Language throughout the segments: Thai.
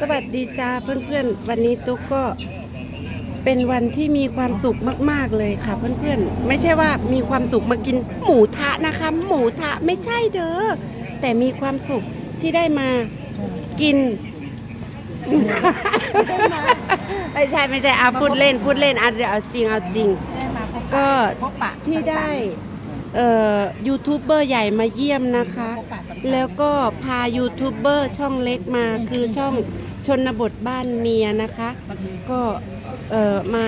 สวัสดีจ้าเพื่อนๆ วันนี้ตุ๊กก็เป็นวันที่มีความสุขมากๆเลยค่ะ เพื่อนๆ ไม่ใช่ว่ามีความสุขมากินหมูทะนะคะ หมูทะไม่ใช่เด้อแต่มีความสุขที่ได้มากินหมูทะไม่ใช่ไม่ใช่เอาพูดเล่นพูดเล่นเอาเดี๋ยวเอาจริงเอาจริง ได้มาพบก็พบปะที่ได้เอ่อ ยูทูบเบอร์ใหญ่มาเยี่ยมนะคะ แล้วก็พายูทูบเบอร์ช่องเล็กมาคือช่องชนบทบ้านเมียนะคะ ก็เออมา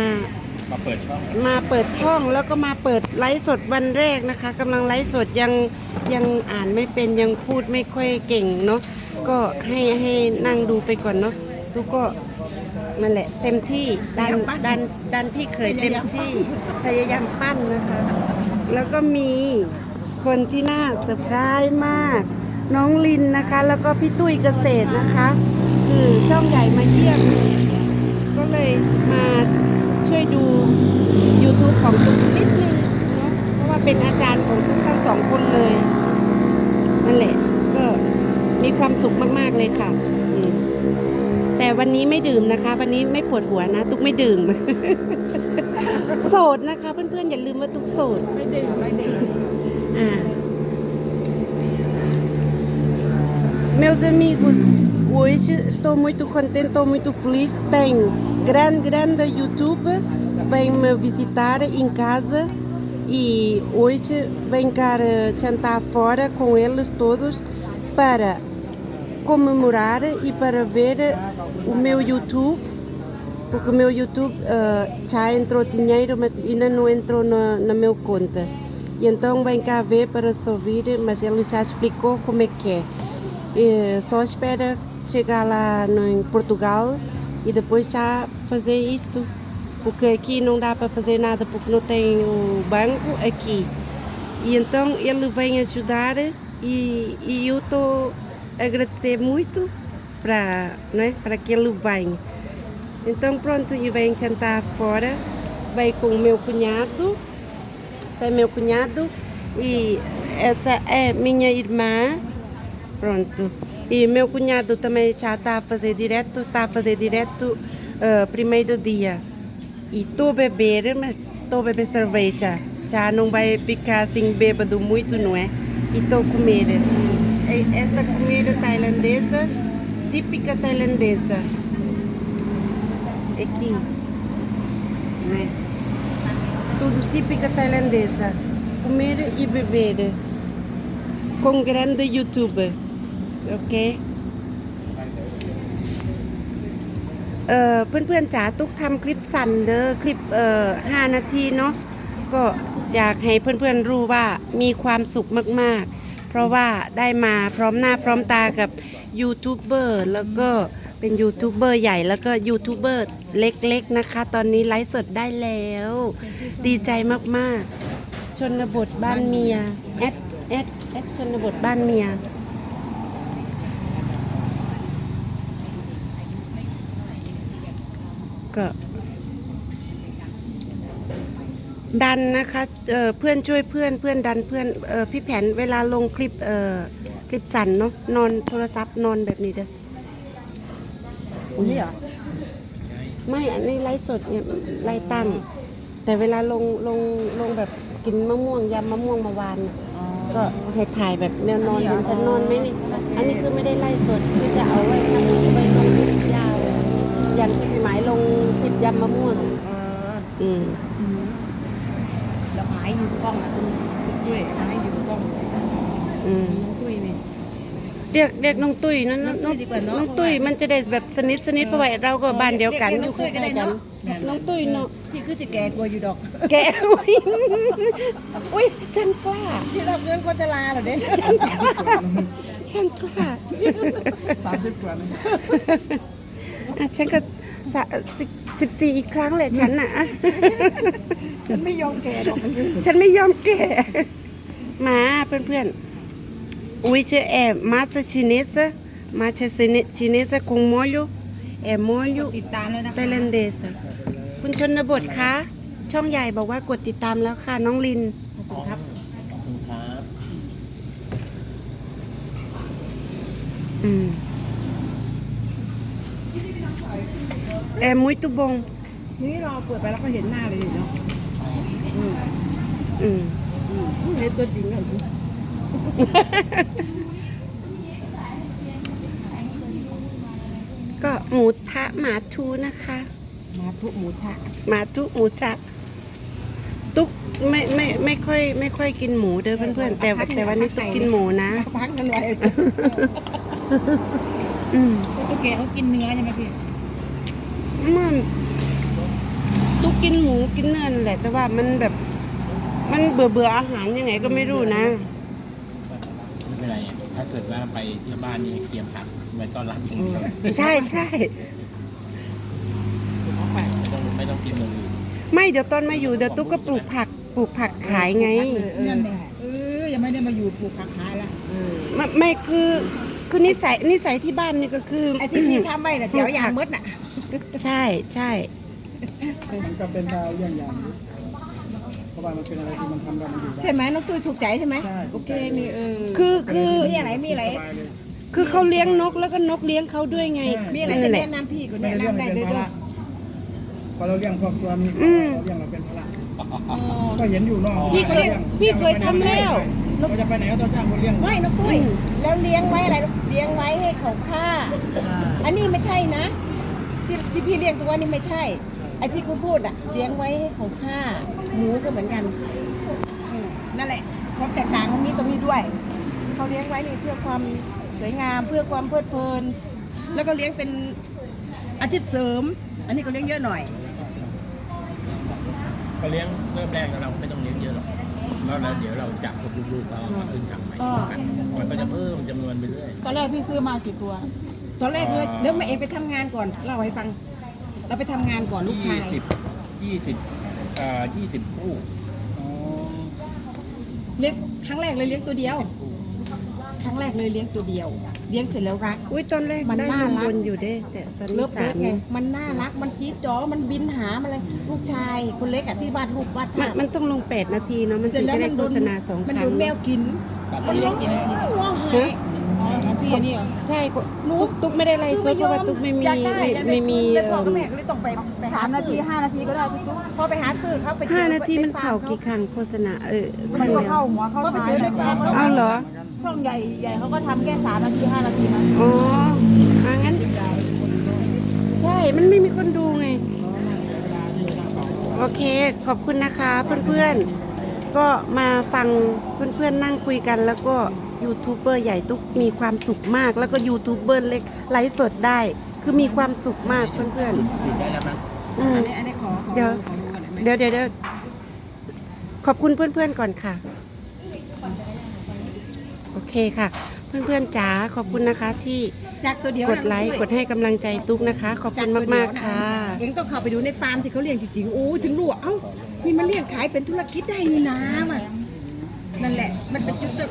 มาเปิดช่องมาเปิดช่องแล้วก็มาเปิดไลฟ์สดวันแรกนะคะกำลังไลฟ์สดยังยังอ่านไม่เป็นยังพูดไม่ค่อยเก่งเนาะก็ให้ให้นั่งดูไปก่อนเนาะทุกก็นั่นแหละเต็มที่ดันดันดันพี่เขยเต็มที่พยายามปั้นนะคะ แล้วก็มีคนที่น่าเซอร์ไพรส์มาก น้องลินนะคะ แล้วก็พี่ตุ้ยเกษตรนะคะ คือช่องใหญ่มาเยี่ยม ก็เลยมาช่วยดู YouTube ของตุ๊กนิดนึงเนาะเพราะว่าเป็นอาจารย์ของทุกทั้งสองคนเลยนั่นแหละก็มีความสุขมาก ๆ เลยค่ะ แต่วันนี้ไม่ดื่มนะคะ วันนี้ไม่ปวดหัวนะ ตุ๊กไม่ดื่ม โสดนะคะ เพื่อนๆ อย่าลืมว่าตุ๊กโสด ไม่ดื่มไม่ดื่ม Ah. Meus amigos, hoje estou muito contente, estou muito feliz. Tem grande, grande YouTube, vem me visitar em casa e hoje vem cá eh, jantar fora com eles todos para comemorar e para ver o meu YouTube porque o meu YouTube eh, já entrou dinheiro, mas ainda não entrou na, na meu conta. E então vem cá ver para se ouvir, mas ele já explicou como é que é. E só espera chegar lá no, em Portugal e depois já fazer isto. Porque aqui não dá para fazer nada porque não tem o banco aqui. E então ele vem ajudar e, e eu estou a agradecer muito para, né, para que ele venha. Então pronto, e vem jantar fora, vem com o meu cunhado, esse é meu cunhado e essa é minha irmã, pronto. E meu cunhado também já está a fazer direto, está a fazer direto ah, primeiro dia. E estou a beber, mas estou a beber cerveja. Já não vai ficar assim bêbado muito, não é? E estou a comer. Essa comida tailandesa, típica tailandesa aqui, né? Tudo típica tailandesa. Comer e beber com grande youtuber, ok? เอ่อเพื่อนๆจ๋าตุกทำคลิปสั้นเด้อคลิปเอ่อห้านาทีเนาะก็อยากให้เพื่อนๆรู้ว่ามีความสุขมากๆ เพราะว่าได้มาพร้อมหน้าพร้อมตากับยูทูบเบอร์แล้วก็เป็นยูทูบเบอร์ใหญ่แล้วก็ยูทูบเบอร์เล็กๆนะคะ ตอนนี้ไลฟ์สดได้แล้ว ดีใจมากๆ ชนบทบ้านเมียแอดแอดแอดชนบทบ้านเมียก็ ดันนะคะเอ่อเพื่อนช่วยเพื่อนเพื่อนดันเพื่อนเอ่อพี่แผนเวลาลงคลิปเอ่อคลิปสั่นเนาะนอนโทรศัพท์นอนแบบนี้เด้อนี่เหรอไม่อันนี้ไลฟ์สดเนี่ยไล่ตั้งแต่เวลาลงลงลงแบบกินมะม่วงยำมะม่วงเมาวานน่ะก็ให้ถ่ายแบบแนวนอนเห็นฉันนอนไหมนี่ อันนี้คือไม่ได้ไล่สดคือจะเอาไว้ทำไว้ลงคลิปยาวอย่างที่พี่หมายลงคลิปยำมะม่วงเอออืม แล้วไม้อยู่กล้องอะตุ้ด้วยไม้อยู่กล้องอืมน้องตุ้ยนี่ เรียกเรียกน้องตุ้ยนะน้องตุ้ยดีกว่าเนอะ น้องตุ้ยมันจะได้แบบสนิทสนิทเพราะว่าเราก็บ้านเดียวกันเรียกอน้องตุ้ยก็ได้ใกล้ๆเนอะน้องตุ้ยเนาะพี่คือจะแก่กว่าอยู่ดอกแกอุ้ยอุ้ยฉันกล้าพี่รับเงินคนจะลาเหรอเด้ฉันกล้าฉันกล้าสามสิบกว่าอะฉันก็ สะสิบสิบสี่อีกครั้งเลยฉันน่ะอะ ฉันไม่ยอมแก่ดอกมันฉันไม่ยอมแก่ มาเพื่อนๆ อุ้ยชื่อแอมาสชิเนสมาชชิเนสคงมอลแอมอลติดตามเลยนะไตแลนเดสคุณชนบทคะ ช่องใหญ่บอกว่ากดติดตามแล้วค่ะ น้องลินครับขอบคุณครับ อืม É muito bom. นี่เราเปิดไปแล้วก็เห็นหน้าเลยเนาะอืมอืมเห็นตัวจริงเลย ก็หมูทะหมาทูนะคะ มาทุกหมูทะหมาทุหมูทะตุ๊กไม่ไม่ไม่ค่อย ไม่ค่อยกินหมูเด้อเพื่อนๆแต่แต่วันนี้ตุ๊กกินหมูนะ พักกันไว้อืม ตัวแกเขากินเนื้อใช่ไหมพี่ มันตุ๊กกินหมูกินเนื้อนั่นแหละ แต่ว่ามันแบบ มันเบื่อเบื่ออาหารยังไงก็ไม่รู้นะไม่เป็นไรอะถ้าเกิดว่าไปที่บ้านนี่เตรียมผักไว้ต้อนรับอย่างเดียวใช่ใช่ไม่ต้องไม่ต้องกินอย่างอื่นไม่เดี๋ยวตอนมาอยู่เดี๋ยวตุ๊กก็ปลูกผักปลูกผักขายไงนั่นแหละเออยังไม่ได้มาอยู่ปลูกผักขายละไม่ไม่คือคือนิสัยนิสัยที่บ้านนี่ก็คือไอ้ที่พี่ทำไว้น่ะเดี๋ยวยางมดน่ะ ใช่ใช่มันก็เป็นดาวอย่างอย่างเพราะว่ามันเป็นอะไรที่มันทำได้มันอยู่ได้ ใช่ไหมน้องตุ้ยถูกใจใช่ไหมใช่ โอเคมีเออคือคือมีอะไรมีอะไร สบายเลย คือเขาเลี้ยงนกแล้วก็นกเลี้ยงเขาด้วยไงมีอะไรนั่จะนแหละ แนะนำพี่ก็ไม่แนะได้เลี้ยงนำได้เป็นเลยภาด้วระยพอเราเลี้ยงครอบครัวมีอืม เราเลี้ยงเราเป็นภาระอ๋อ ก็เห็นอยู่นอกพี่เคยพี่เคยทำแล้ว เราจะไปไหนก็ต้องจ้างคนเลี้ยง ไม่น้องตุ้ยแล้วเลี้ยงไว้อะไรเลี้ยงไว้ให้เขาฆ่า อันนี้ไม่ใช่นะ ที่ที่พี่เลี้ยงตัวนี้ไม่ใช่ ไอ้ที่กูพูดอะ เลี้ยงไว้ให้เขาฆ่าหมูก็เหมือนกันอืมนั่นแหละความแตกต่างมันมีตรงนี้ด้วย เขาเลี้ยงไว้นี่เพื่อความสวยงามเพื่อความเพลิดเพลิน แล้วก็เลี้ยงเป็นอาชีพเสริม อันนี้ก็เลี้ยงเยอะหน่อย ก็เลี้ยงเริ่มแรกเราไม่ต้องเลี้ยงเยอะหรอกแล้วเราเดี๋ยวเราจับพวกลูกๆเขามาขึ้นทำใหม่กันมันก็จะเพิ่มจำนวนไปเรื่อยตอนแรกพี่ซื้อมากี่ตัว ตอนแรกเลยเดี๋ยวมาเองไปทำงานก่อนเล่าให้ฟัง เราไปทำงานก่อนลูกชายยี่สิบยี่สิบเอ่อยี่สิบคู่อ๋อเลี้ยงครั้งแรกเลยเลี้ยงตัวเดียวคู่ครั้งแรกเลยเลี้ยงตัวเดียว เลี้ยงเสร็จแล้วรัก อุ้ยตอนแรกมันได้น่ารักวนๆอยู่เด้ แต่ตอนเลินี้ฟสาเลิมฟไงมันน่ารักมันจี๊ดจ๋อมันบินหามาเลยลูกชายคนเล็กอะที่วาดรูปวาดมันภาพมันต้องลงแปดนาทีเนาะมันเสร็ถึจงแล้วจะได้มันโฆโดนษณาสองมันคโดรั้งนแมวกินตัดมันเลี้ร้ยองงกินไห้ร้องไห้ฮะอ๋อ ของพี่อันนี่เหรอ ใช่ตุ๊กตุ๊กไม่ได้ไล่สดเพราะว่าตุ๊กไม่มีอยากได้ไม่อยากด้ไม่มีเลยบอกเอิ่มแม่ก็เลยต้องไปไปหาสามนาทีซื้อห้านาทีก็ได้พี่ตุ๊กพอไปหาซื้อเขาไปเจอห้านาทีมันไปฟเข่าร์กี่ครั้งโฆษณาเออคมัรั้นงก็เดียวเข้าหัวเข้าก็ไปท้ายเจอในฟาร์มเอาเหรอช่องใหญ่ใหญ่เขาก็ทำแค่สามนาทีห้านาทีนะอ๋ออะงั้น ใช่มันไม่มีคนดูไง โอเคขอบคุณนะคะเพื่อนๆ ก็มาฟังเพื่อนๆนั่งคุยกันแล้วก็ ยูทูบเบอร์ใหญ่ตุ๊กมีความสุขมาก แล้วก็ยูทูบเบอร์เล็กไลฟ์สดได้ คือมีความสุขมากเพื่อนหยุดได้แล้วมั้งๆอืม อันนี้อันนี้ขอขอเดี๋ยว ขอดูก่อนได้ไหมเดี๋ยวเดี๋ยวเดี๋ยวขอบคุณเพื่อนๆก่อนค่ะ โอเคค่ะ เพื่อนๆจ๋าขอบคุณนะคะที่จากตัวเดียวกนะดไลค์น้องกตุ้ยดให้กำลังใจตุ๊กนะคะ ขอบคุณมากๆค่ะเองต้องเข้าไปดูในฟาร์มที่เขาเลี้ยงจริงๆโอ้ถึงรู้ว่าเอ้านี่มันเลี้ยงขายเป็นธุรกิจได้นี่นะว่ะนั่นแหละมันเป็นจุดเริ่ม